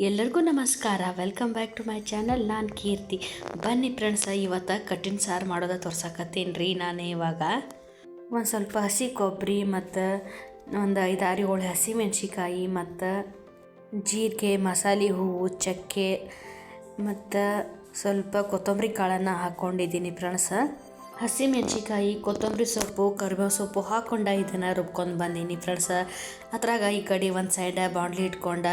ಎಲ್ಲರಿಗೂ ನಮಸ್ಕಾರ. Welcome back to my channel ನಾನು ಕೀರ್ತಿ. ಬನ್ನಿ ಫ್ರೆಂಡ್ಸ ಇವತ್ತು ಕಟ್ಟಿನ ಸಾರು ಮಾಡೋದ ತೋರ್ಸಕತ್ತೀನಿ ರೀ ನಾನು ಇವಾಗ. ಒಂದು ಸ್ವಲ್ಪ ಹಸಿ ಕೊಬ್ಬರಿ ಮತ್ತು ಒಂದು ಐದಾರು ಏಳು ಹಸಿ ಮೆಣಸಿಕಾಯಿ ಮತ್ತು ಜೀರಿಗೆ, ಮಸಾಲೆ ಹೂವು, ಚಕ್ಕೆ ಮತ್ತು ಸ್ವಲ್ಪ ಕೊತ್ತಂಬರಿ ಕಾಳನ್ನು ಹಾಕ್ಕೊಂಡಿದ್ದೀನಿ ಫ್ರೆಂಡ್ಸ ಹಸಿ ಮೆಣಸಿಕಾಯಿ ಕೊತ್ತಂಬರಿ ಸೊಪ್ಪು, ಕರಿಬೇವು ಸೊಪ್ಪು ಹಾಕ್ಕೊಂಡ ಇದನ್ನು ರುಬ್ಕೊಂಡು ಬಂದೀನಿ ಫ್ರೆಂಡ್ಸ ಅದ್ರಾಗ ಈ ಕಡೆ ಒಂದು ಸೈಡ ಬಾಂಡ್ಲಿ ಇಟ್ಕೊಂಡ,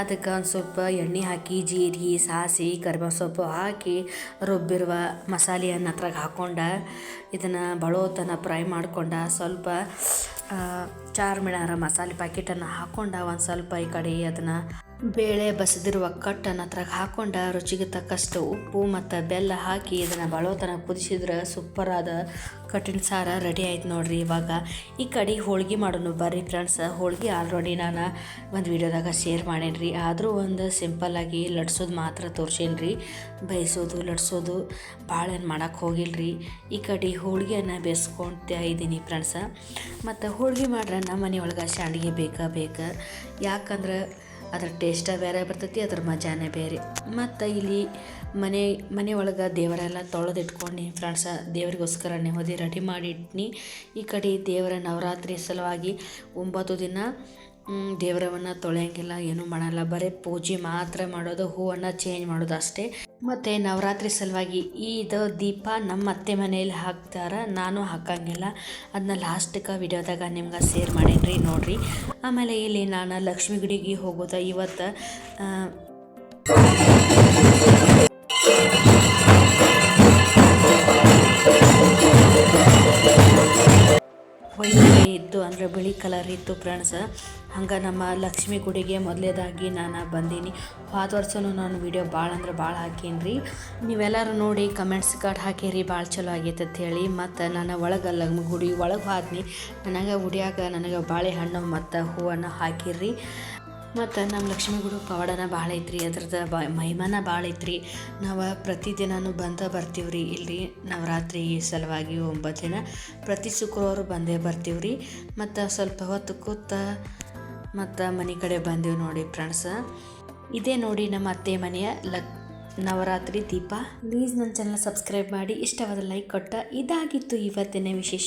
ಅದಕ್ಕೆ ಒಂದು ಸ್ವಲ್ಪ ಎಣ್ಣೆ ಹಾಕಿ, ಜೀರಿಗೆ ಸಾಸಿ ಕರಿಬೇವು ಸೊಪ್ಪು ಹಾಕಿ ರುಬ್ಬಿರುವ ಮಸಾಲೆಯನ್ನು ಅದ್ರಾಗ ಹಾಕ್ಕೊಂಡ ಇದನ್ನು ಬಳೋತನ ಫ್ರೈ ಮಾಡ್ಕೊಂಡ ಸ್ವಲ್ಪ ಚಾರ್ ಮಿಣಾರ ಮಸಾಲೆ ಪ್ಯಾಕೆಟನ್ನು ಹಾಕ್ಕೊಂಡು ಒಂದು ಸ್ವಲ್ಪ ಈ ಕಡೆ ಅದನ್ನು ಬೇಳೆ ಬಸಿದಿರುವ ಕಟ್ಟನ್ನು ಅದ್ರಾಗ ಹಾಕ್ಕೊಂಡು ರುಚಿಗೆ ತಕ್ಕಷ್ಟು ಉಪ್ಪು ಮತ್ತು ಬೆಲ್ಲ ಹಾಕಿ ಇದನ್ನು ಬಳೋತನ ಕುದಿಸಿದ್ರೆ ಸೂಪರಾದ ಕಟ್ಟಿನ ಸಾರ ರೆಡಿ ಆಯ್ತು ನೋಡ್ರಿ ಇವಾಗ. ಈ ಕಡೆ ಹೋಳ್ಗೆ ಮಾಡೋನು ಬರ್ರಿ ಫ್ರೆಂಡ್ಸ್ ಹೋಳ್ಗೆ ಆಲ್ರೆಡಿ ನಾನು ಒಂದು ವಿಡಿಯೋದಾಗ ಶೇರ್ ಮಾಡೇನಿ ಆದರೂ ಒಂದು ಸಿಂಪಲ್ಲಾಗಿ ಲಟ್ಸೋದು ಮಾತ್ರ ತೋರ್ಸೇನಿ ರೀ ಬೇಯಿಸೋದು, ಲಟ್ಸೋದು ಭಾಳ ಏನು ಮಾಡೋಕ್ಕೆ ರೀ ಈ ಕಡೆ ಹೋಳಿಗೆಯನ್ನು ಬೇಯಿಸ್ಕೊಳ್ತಾ ಇದ್ದೀನಿ ಫ್ರೆಂಡ್ಸ ಮತ್ತು ಹೋಳ್ಗೆ ಮಾಡ್ರೆ ನಮ್ಮ ಮನೆಯೊಳಗೆ ಶಾಂಡಿಗೆ ಬೇಕಾ, ಬೇಕು. ಯಾಕಂದ್ರೆ ಅದ್ರ ಟೇಸ್ಟ ಬೇರೆ ಬರ್ತೈತಿ, ಅದ್ರ ಮಜಾನೇ ಬೇರೆ. ಮತ್ತು ಇಲ್ಲಿ ಮನೆ ಮನೆ ಒಳಗೆ ದೇವರೆಲ್ಲ ತೊಳೆದಿಟ್ಕೊಂಡು, ಫ್ರೆಂಡ್ಸ ದೇವರಿಗೋಸ್ಕರ ನೆಮ್ಮದಿ ರೆಡಿ ಮಾಡಿ ಇಟ್ನಿ ಈ ಕಡೆ ದೇವರ ನವರಾತ್ರಿ ಸಲುವಾಗಿ ಒಂಬತ್ತು ದಿನ ದೇವರವನ್ನು ತೊಳೆಯಂಗಿಲ್ಲ, ಏನೂ ಮಾಡಲ್ಲ. ಬರೀ ಪೂಜೆ ಮಾತ್ರ ಮಾಡೋದು, ಹೂವನ್ನು ಚೇಂಜ್ ಮಾಡೋದು ಅಷ್ಟೇ. ಮತ್ತು ನವರಾತ್ರಿ ಸಲುವಾಗಿ ಇದು ದೀಪ ನಮ್ಮ ಅತ್ತೆ ಮನೆಯಲ್ಲಿ ಹಾಕ್ತಾರ, ನಾನು ಹಾಕಂಗಿಲ್ಲ. ಅದನ್ನ ಲಾಸ್ಟಿಗೆ ವಿಡಿಯೋದಾಗ ನಿಮ್ಗೆ ಶೇರ್ ಮಾಡೇನಿ ನೋಡಿರಿ. ಆಮೇಲೆ ಇಲ್ಲಿ ನಾನು ಲಕ್ಷ್ಮೀ ಗುಡಿಗೆ ಹೋಗೋದ ಇವತ್ತು ವೈಟ್ ಇತ್ತು ಅಂದರೆ ಬಿಳಿ ಕಲರ್ ಇತ್ತು ಫ್ರೆಂಡ್ಸ್. ಹಂಗೆ ನಮ್ಮ ಲಕ್ಷ್ಮಿ ಗುಡಿಗೆ ಮೊದಲೇದಾಗಿ ನಾನು ಬಂದೀನಿ. ಹೋದ ವರ್ಷನೂ ನಾನು ವಿಡಿಯೋ ಭಾಳ ಅಂದ್ರೆ ಭಾಳ ಹಾಕೀನಿ ರೀ ನೀವೆಲ್ಲರೂ ನೋಡಿ ಕಮೆಂಟ್ಸ್ ಕಾರ್ಡ್ ಹಾಕಿರಿ ಭಾಳ ಚಲೋ ಆಗೈತೆ ಹೇಳಿ. ಮತ್ತು ನಾನು ಒಳಗೆ ಲಗ್ನ ಗುಡಿ ಒಳಗೆ ಹೋದ್ನಿ. ನನಗೆ ಗುಡಿಯಾಗ ನನಗೆ ಬಾಳೆಹಣ್ಣು ಮತ್ತು ಹೂವನ್ನು ಹಾಕಿರಿ. ಮತ್ತು ನಮ್ಮ ಲಕ್ಷ್ಮೀ ಗುರು ಪವಾಡನ ಭಾಳ ಐತ್ರಿ, ಅದ್ರದ್ದು ಬ ಮಹಿಮಾನ ಭಾಳ ಐತ್ರಿ. ನಾವು ಪ್ರತಿದಿನನೂ ಬಂದ ಬರ್ತೀವಿ ರೀ ಇಲ್ಲಿ ನವರಾತ್ರಿ ಸಲುವಾಗಿ ಒಂಬತ್ತು ದಿನ. ಪ್ರತಿ ಶುಕ್ರವಾರ ಬಂದೇ ಬರ್ತೀವಿ ರೀ ಮತ್ತು ಸ್ವಲ್ಪ ಹೊತ್ತು ಕೂತ ಮತ್ತು ಮನೆ ಕಡೆ ಬಂದೀವಿ ನೋಡಿ ಫ್ರೆಂಡ್ಸ. ಇದೇ ನೋಡಿ ನಮ್ಮ ಅತ್ತೆ ಮನೆಯ ಲಕ್ ನವರಾತ್ರಿ ದೀಪ. ಪ್ಲೀಸ್ ನನ್ನ ಚಾನಲ್ ಸಬ್ಸ್ಕ್ರೈಬ್ ಮಾಡಿ, ಇಷ್ಟವಾದ ಲೈಕ್ ಕೊಟ್ಟ ಇದಾಗಿತ್ತು ಇವತ್ತಿನ ವಿಶೇಷ